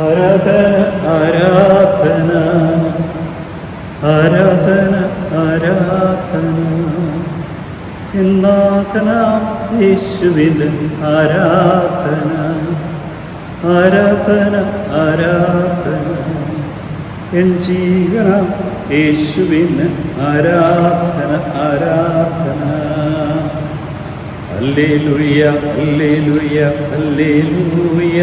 ആരാധന ആരാധന ആരാധന. ആരാധന എന്നാഥന യേശുവിന് ആരാധന ആരാധന ആരാധന. എൻ ജീവന യേശുവിന് ആരാധന ആരാധന. ഹല്ലേലൂയ ഹല്ലേലൂയ ഹല്ലേലൂയ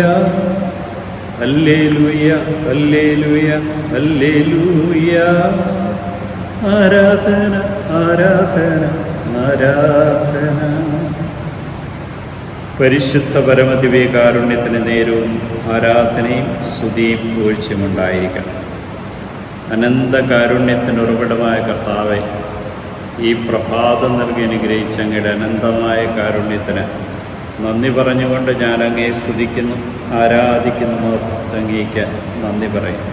ആരാധന ആരാധന ആരാധന. പരിശുദ്ധ പരമദിവ്യകാരുണ്യത്തിന് നേരവും ആരാധനയും സ്തുതിയും വീഴ്ചയുമുണ്ടായിരിക്കണം അനന്ത കാരുണ്യത്തിന് ഉറവിടമായ കർത്താവെ ഈ പ്രഭാതം നൽകി അനുഗ്രഹിച്ച അങ്ങയുടെ അനന്തമായ കാരുണ്യത്തിന് നന്ദി പറഞ്ഞുകൊണ്ട് ഞാൻ അങ്ങേ സ്തുതിക്കുന്നു ആരാധിക്കുന്നു അംഗീകരിക്കാൻ നന്ദി പറയും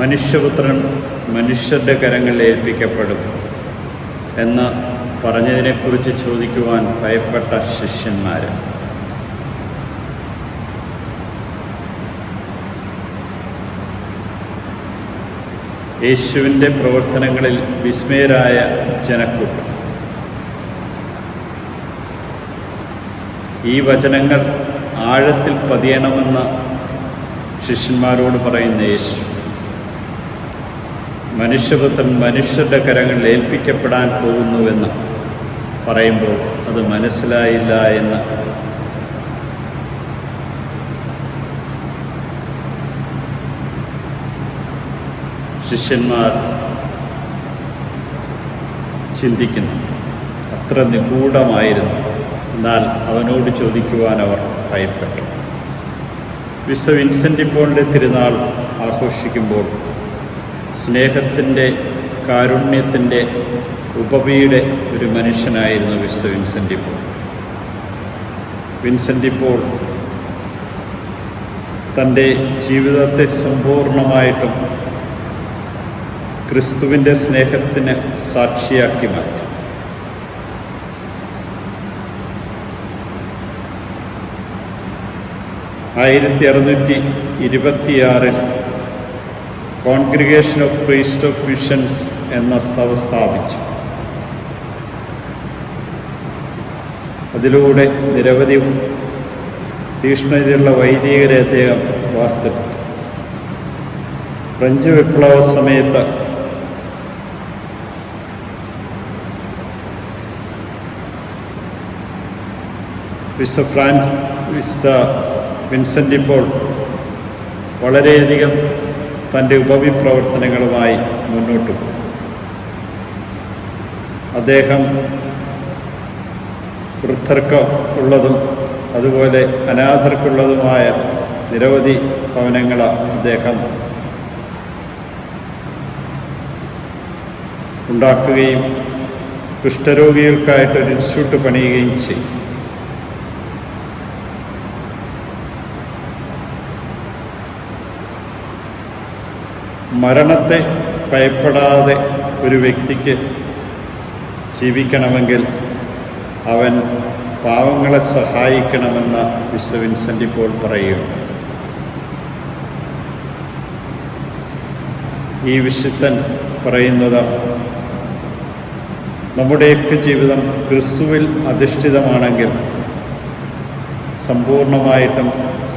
മനുഷ്യപുത്രൻ മനുഷ്യരുടെ കരങ്ങളിൽ ഏൽപ്പിക്കപ്പെടും എന്ന് പറഞ്ഞതിനെക്കുറിച്ച് ചോദിക്കുവാൻ ഭയപ്പെട്ട ശിഷ്യന്മാർ യേശുവിന്റെ പ്രവർത്തനങ്ങളിൽ വിസ്മയരായ ജനക്കൂട്ടം. ഈ വചനങ്ങൾ ആഴത്തിൽ പതിയണമെന്ന് ശിഷ്യന്മാരോട് പറയുന്ന യേശു. മനുഷ്യപുത്രൻ മനുഷ്യരുടെ കരങ്ങളിൽ ഏൽപ്പിക്കപ്പെടാൻ പോകുന്നുവെന്ന് പറയുമ്പോൾ അത് മനസ്സിലായില്ല എന്ന് ശിഷ്യന്മാർ ചിന്തിക്കുന്നു. അത്ര നിഗൂഢമായിരുന്നു. എന്നാൽ അവനോട് ചോദിക്കുവാൻ അവർ ഭയപ്പെട്ടു. വിശ്വ വിൻസെന്റ് ഇപ്പോളിന്റെ തിരുനാൾ ആഘോഷിക്കുമ്പോൾ സ്നേഹത്തിന്റെ കാരുണ്യത്തിന്റെ ഉപവിയുടെ ഒരു മനുഷ്യനായിരുന്നു വിശ്വ വിൻസെന്റ് ഇപ്പോൾ വിൻസെന്റ് ഇപ്പോൾ തന്റെ ജീവിതത്തെ സമ്പൂർണമായിട്ടും ക്രിസ്തുവിന്റെ സ്നേഹത്തിന് സാക്ഷിയാക്കി മാറ്റി. ആയിരത്തി അറുന്നൂറ്റി ഇരുപത്തിയാറിൽ congregation of priest of missions എന്ന സ്ഥവ സ്ഥാപിച്ചു. അതിലൂടെ നിരവധി തീക്ഷ്ണതയുള്ള വൈദികരെ അദ്ദേഹം വാർത്തെടുത്തു. ഫ്രഞ്ച് വിപ്ലവ സമയത്ത് വിശ്വ ഫ്രാൻസ് വിസ്ത വിൻസെന്റ് ഇപ്പോൾ വളരെയധികം തന്റെ ഉപവിപ്രവർത്തനങ്ങളുമായി മുന്നോട്ട്. പോകും അദ്ദേഹം വൃദ്ധർക്ക് ഉള്ളതും അതുപോലെ അനാഥർക്കുള്ളതുമായ നിരവധി ഭവനങ്ങൾ അദ്ദേഹം ഉണ്ടാക്കുകയും കുഷ്ഠരോഗികൾക്കായിട്ടൊരു ഇൻസ്റ്റിറ്റ്യൂട്ട് പണിയുകയും ചെയ്യും മരണത്തെ ഭയപ്പെടാതെ ഒരു വ്യക്തിക്ക് ജീവിക്കണമെങ്കിൽ അവൻ പാവങ്ങളെ സഹായിക്കണമെന്ന് വിശ്വ വിൻസെന്റ് ഇപ്പോൾ പറയുക ഈ വിശുദ്ധൻ പറയുന്നത് നമ്മുടെയൊക്കെ ജീവിതം ക്രിസ്തുവിൽ അധിഷ്ഠിതമാണെങ്കിൽ സമ്പൂർണമായിട്ടും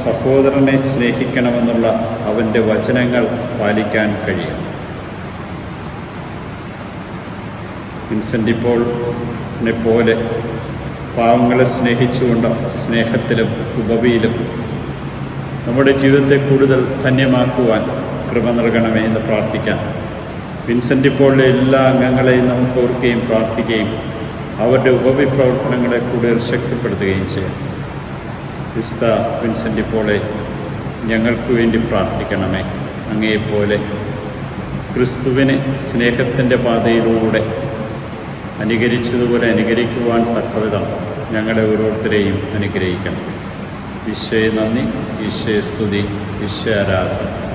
സഹോദരനെ സ്നേഹിക്കണമെന്നുള്ള അവന്റെ വചനങ്ങൾ പാലിക്കാൻ കഴിയും. വിൻസെന്റ് ഇപ്പോളിനെ പോലെ പാവങ്ങളെ സ്നേഹിച്ചുകൊണ്ട് സ്നേഹത്തിലും ഉപവിയിലും നമ്മുടെ ജീവിതത്തെ കൂടുതൽ ധന്യമാക്കുവാൻ കൃപ നൽകണമേ എന്ന് പ്രാർത്ഥിക്കാം. വിൻസെന്റ് ഇപ്പോളിലെ എല്ലാ അംഗങ്ങളെയും നമുക്ക് ഓർക്കുകയും പ്രാർത്ഥിക്കുകയും അവരുടെ ഉപവി പ്രവർത്തനങ്ങളെ കൂടുതൽ ശക്തിപ്പെടുത്തുകയും ചെയ്യാം. വിസ്ത വിൻസെന്റ് പോളെ ഞങ്ങൾക്ക് വേണ്ടി പ്രാർത്ഥിക്കണമേ. അങ്ങേപോലെ ക്രിസ്തുവിനെ സ്നേഹത്തിന്റെ പാതയിലൂടെ അനുകരിച്ചതുപോലെ അനുകരിക്കുവാൻ തക്കവിധം ഞങ്ങളെ ഓരോരുത്തരെയും അനുഗ്രഹിക്കണം. ഈശോയെ നന്ദി ഈശോയെ സ്തുതി ഈശോ ആരാധന.